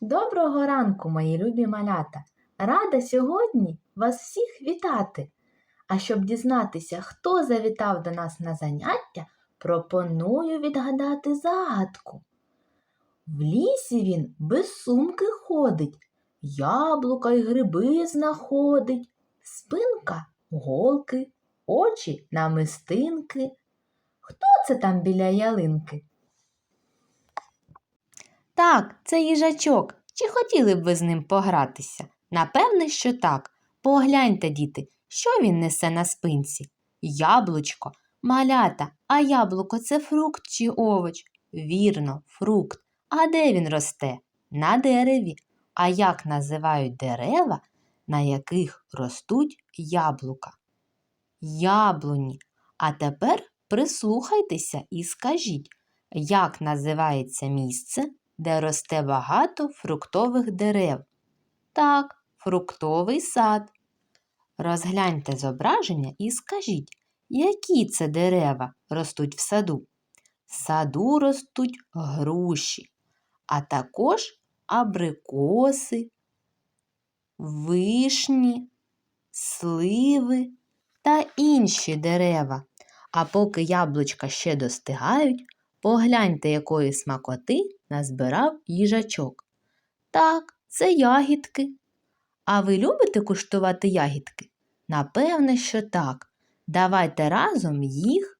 Доброго ранку, мої любі малята! Рада сьогодні вас всіх вітати. А щоб дізнатися, хто завітав до нас на заняття, пропоную відгадати загадку. В лісі він без сумки ходить, яблука й гриби знаходить, спинка голки, очі намистинки. Хто це там біля ялинки? Так, це їжачок. Чи хотіли б ви з ним погратися? Напевне, що так. Погляньте, діти, що він несе на спинці? Яблучко, малята, а яблуко це фрукт чи овоч? Вірно, фрукт. А де він росте? На дереві. А як називають дерева, на яких ростуть яблука? Яблуні. А тепер прислухайтеся і скажіть, як називається місце, де росте багато фруктових дерев. Так, фруктовий сад. Розгляньте зображення і скажіть, які це дерева ростуть в саду. В саду ростуть груші, а також абрикоси, вишні, сливи та інші дерева. А поки яблучка ще достигають, погляньте, якої смакоти назбирав їжачок. Так, це ягідки. А ви любите куштувати ягідки? Напевне, що так. Давайте разом їх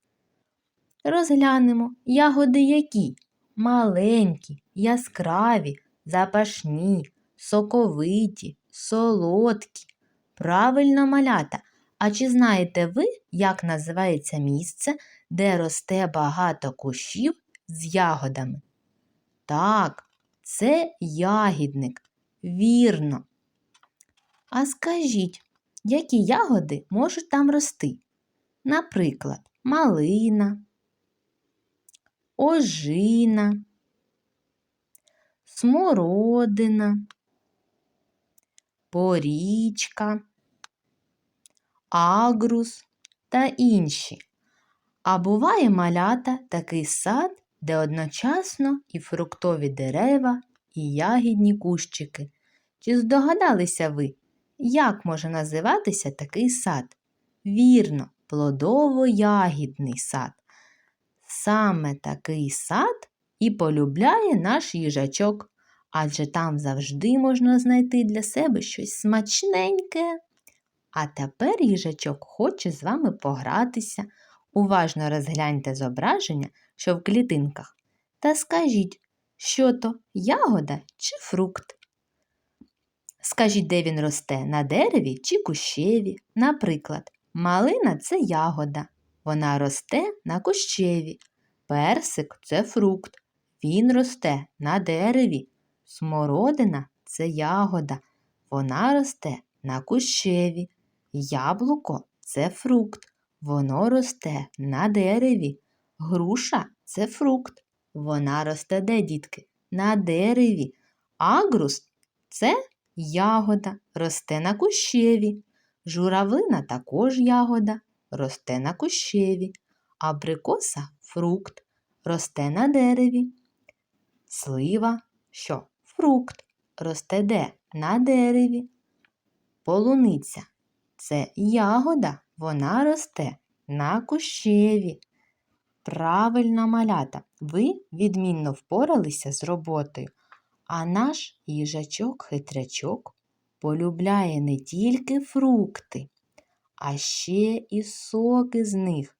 розглянемо. Ягоди які? Маленькі, яскраві, запашні, соковиті, солодкі. Правильно малята. А чи знаєте ви, як називається місце, де росте багато кущів з ягодами? Так, це ягідник. Вірно. А скажіть, які ягоди можуть там рости? Наприклад, малина, ожина, смородина, порічка, агрус та інші. А буває малята такий сад, де одночасно і фруктові дерева, і ягідні кущики. Чи здогадалися ви, як може називатися такий сад? Вірно, плодово-ягідний сад. Саме такий сад і полюбляє наш їжачок, адже там завжди можна знайти для себе щось смачненьке. А тепер їжачок хоче з вами погратися. Уважно розгляньте зображення, що в клітинках, та скажіть, що то ягода чи фрукт. Скажіть, де він росте на дереві чи кущеві. Наприклад, малина це ягода. Вона росте на кущеві. Персик це фрукт. Він росте на дереві. Смородина це ягода. Вона росте на кущеві. Яблуко це фрукт. Воно росте на дереві. Груша це фрукт. Вона росте де, дітки? На дереві. Агрус це ягода, росте на кущеві. Журавлина також ягода, росте на кущеві. Абрикоса фрукт, росте на дереві. Слива що? Фрукт, росте де? На дереві. Полуниця це ягода, вона росте на кущеві. Правильно малята, ви відмінно впоралися з роботою, а наш їжачок-хитрячок полюбляє не тільки фрукти, а ще і соки з них.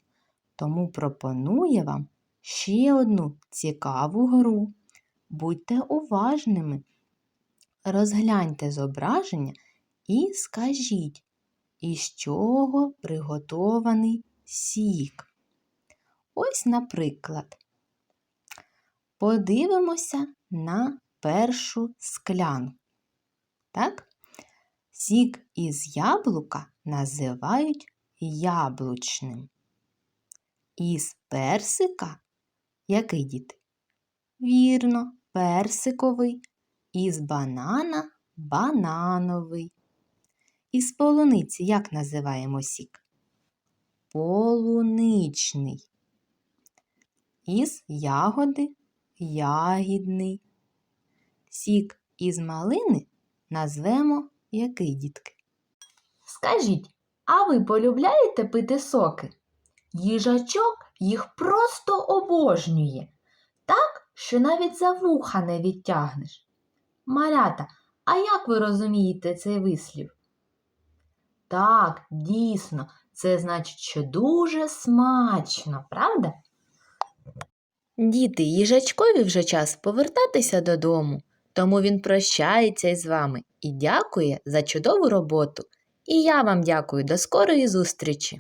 Тому пропонує вам ще одну цікаву гру. Будьте уважними. Розгляньте зображення і скажіть, із чого приготований сік. Ось, наприклад, подивимося на першу склянку. Так? Сік із яблука називають яблучним. Із персика який діти? Вірно, персиковий, із банана банановий. Із полуниці як називаємо сік? Полуничний. Із ягоди ягідний. Сік із малини назвемо який, дітки? Скажіть, а ви полюбляєте пити соки? Їжачок їх просто обожнює, так, що навіть за вуха не відтягнеш. Малята, а як ви розумієте цей вислів? Так, дійсно, це значить, що дуже смачно, правда? Діти, їжачкові вже час повертатися додому, тому він прощається із вами і дякує за чудову роботу. І я вам дякую. До скорої зустрічі!